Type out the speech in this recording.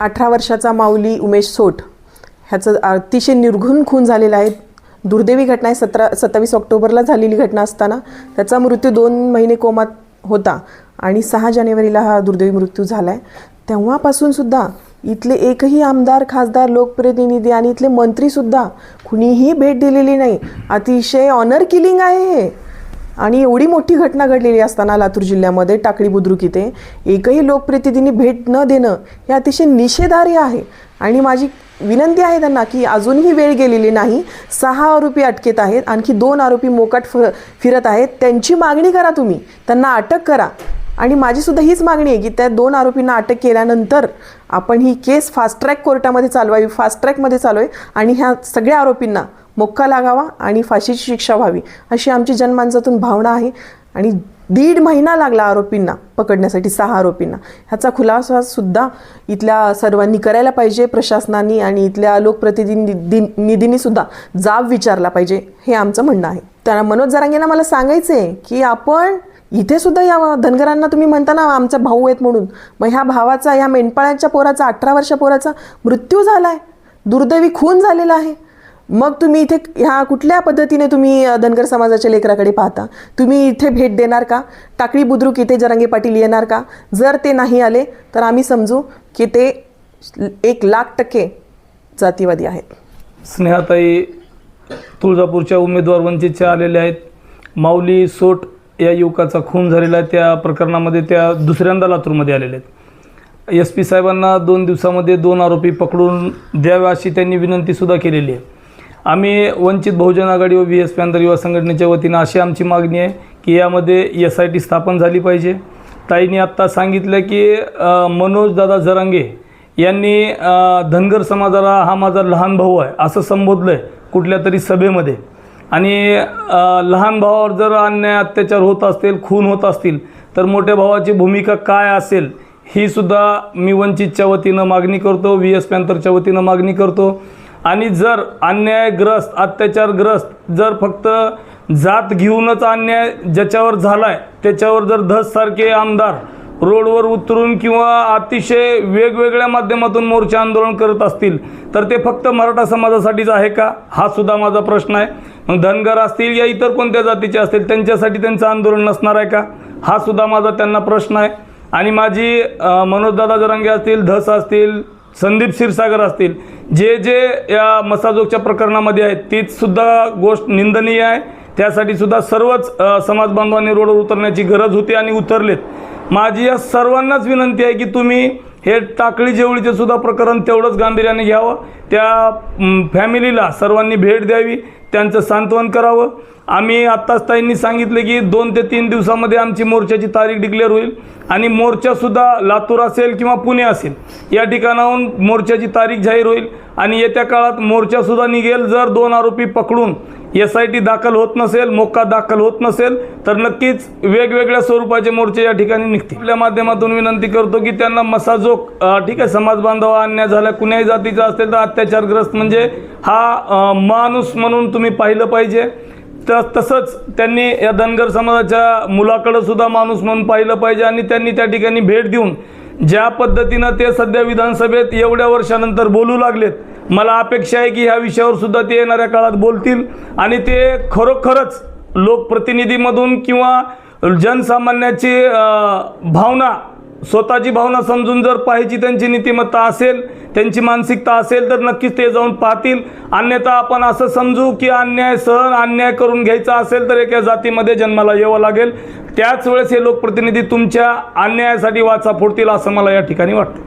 अठरा वर्षाचा माऊली उमेश सोट ह्याचं अतिशय निर्घुण खून झालेला आहे. दुर्दैवी घटना आहे. सतरा सत्तावीस ऑक्टोबरला झालेली घटना असताना त्याचा मृत्यू दोन महिने कोमात होता आणि सहा जानेवारीला हा दुर्दैवी मृत्यू झाला आहे तेव्हापासूनसुद्धा इथले एकही आमदार खासदार लोकप्रतिनिधी आणि इथले मंत्रीसुद्धा कुणीही भेट दिलेली नाही. अतिशय ऑनर किलिंग आहे हे. आणि एवढी मोठी घटना घडलेली असताना लातूर जिल्ह्यामध्ये टाकळी बुद्रुक इथे एकही लोकप्रतिनिधींनी भेट न देणं हे अतिशय निषेधार्ह आहे. आणि माझी विनंती आहे त्यांना की अजूनही वेळ गेलेली नाही. सहा आरोपी अटकेत आहेत. आणखी दोन आरोपी मोकाट फ फिरत आहेत. त्यांची मागणी करा तुम्ही. त्यांना अटक करा. आणि माझीसुद्धा हीच मागणी आहे की त्या दोन आरोपींना अटक केल्यानंतर आपण ही केस फास्ट ट्रॅक कोर्टामध्ये चालवावी फास्ट ट्रॅकमध्ये चालवावी आणि ह्या सगळ्या आरोपींना मोक्का लागावा आणि फाशीची शिक्षा व्हावी अशी आमची जनमानसातून भावना आहे. आणि दीड महिना लागला आरोपींना पकडण्यासाठी सहा आरोपींना. ह्याचा खुलासा सुद्धा इथल्या सर्वांनी करायला पाहिजे प्रशासनाने आणि इथल्या लोकप्रतिनिधी सुद्धा जाब विचारला पाहिजे हे आमचं म्हणणं आहे. त्या मनोज जरांगेंना मला सांगायचं आहे की आपण इथे सुद्धा या धनगरांना तुम्ही म्हणता ना आमचा भाऊ आहेत म्हणून. मग ह्या भावाचा ह्या मेंढपाळाच्या पोराचा अठरा वर्षा पोराचा मृत्यू झाला आहे दुर्दैवी खून झालेला आहे. मग तुम्ही इथे ह्या कुठल्या पद्धतीने तुम्ही धनगर समाजाच्या लेकराकडे पाहता? तुम्ही इथे भेट देणार का? टाकळी बुद्रुक इथे जरांगे पाटील येणार का? जर ते नाही आले तर आम्ही समजू की ते एक लाख टक्के जातीवादी आहेत. स्नेहाताई तुळजापूरच्या उमेदवार वंचितच्या आलेल्या आहेत. माऊली सोट या युवकाचा खून झालेला आहे त्या प्रकरणामध्ये त्या दुसऱ्यांदा लातूरमध्ये आलेल्या आहेत. एस पी साहेबांना दोन दिवसामध्ये दोन आरोपी पकडून द्याव्या अशी त्यांनी विनंतीसुद्धा केलेली आहे. आम्ही वंचित बहुजन आघाडी व बी एस पी आंतर युवा संघटनेच्या वतीनं अशी आमची मागणी आहे की यामध्ये एस आय टी स्थापन झाली पाहिजे. ताईंनी आत्ता सांगितलं की मनोजदादा जरांगे यांनी धनगर समाजाला हा माझा लहान भाऊ आहे असं संबोधलं आहे कुठल्या तरी सभेमध्ये. आणि लहान भावावर जर अन्याय अत्याचार होत असतील खून होत असतील तर मोठ्या भावाची भूमिका काय असेल ही सुद्धा मी वंचितच्या वतीनं मागणी करतो व्ही एस पॅन्थरच्या वतीनं मागणी करतो. आणि जर अन्यायग्रस्त अत्याचारग्रस्त जर फक्त जात घेऊनच अन्याय ज्याच्यावर झाला आहे त्याच्यावर जर धससारखे आमदार रोडवर उतरून किंवा अतिशय वेगवेगळ्या माध्यमातून मोर्चा आंदोलन करत असतील तर ते फक्त मराठा समाजासाठीच आहे का? हा सुद्धा माझा प्रश्न आहे. मग धनगर असतील या इतर कोणत्या जातीचे असतील त्यांच्यासाठी त्यांचं आंदोलन नसणार आहे का? हा सुद्धा माझा त्यांना प्रश्न आहे. आणि माझी मनोजदादा जरांगे असतील धस असतील संदीप क्षीरसागर असतील जे जे या मसाजोगच्या प्रकरणामध्ये आहेत तीच सुद्धा गोष्ट निंदनीय आहे. त्यासाठी सुद्धा सर्वच समाज बांधवांनी रोडवर उतरण्याची गरज होती आणि उतरलेत. माझी या सर्वांनाच विनंती आहे की तुम्ही हे टाकळी जेवळीचे सुद्धा प्रकरण तेवढंच गांभीर्याने घ्यावं. त्या फॅमिलीला सर्वांनी भेट द्यावी त्यांचं सांत्वन करावं. आम्ही आत्ताच ताईंनी सांगितले की दोन ते तीन दिवसामध्ये आमची मोर्चाची तारीख डिक्लेअर होईल आणि मोर्चासुद्धा लातूर असेल किंवा पुणे असेल या ठिकाणाहून मोर्चाची तारीख जाहीर होईल आणि येत्या काळात मोर्चासुद्धा निघेल जर दोन आरोपी पकडून एस आय टी दाखल होत नसेल मोक्का दाखल होत नसेल तर नक्कीच वेगवेगळ्या स्वरूपाचे मोर्चे या ठिकाणी निघतील. आपल्या माध्यमातून विनंती करतो की त्यांना मसाजोक ठीक आहे समाज बांधव अन्याय झाला कुण्याही जातीचा असेल तर अत्याचारग्रस्त म्हणजे हा माणूस म्हणून तुम्ही पाहिलं पाहिजे. तर तसंच त्यांनी या धनगर समाजाच्या मुलाकडं सुद्धा माणूस म्हणून पाहिलं पाहिजे आणि त्यांनी त्या ठिकाणी भेट देऊन ज्या पद्धतीनं ते सध्या विधानसभेत एवढ्या वर्षानंतर बोलू लागलेत मला अपेक्षा आहे की ह्या विषयावर सुद्धा ते येणाऱ्या काळात बोलतील. आणि ते खरोखरच लोकप्रतिनिधीमधून किंवा जनसामान्याची भावना स्वतःची भावना समजून जर पाहायची त्यांची नीतिमत्ता असेल त्यांची मानसिकता असेल तर नक्कीच ते जाऊन पाहतील. अन्यथा आपण असं समजू की अन्याय सहन अन्याय करून घ्यायचा असेल तर एका जातीमध्ये जन्माला यावं लागेल. त्याच वेळेस हे लोकप्रतिनिधी तुमच्या अन्यायासाठी वाचा फोडतील असं मला या ठिकाणी वाटतं.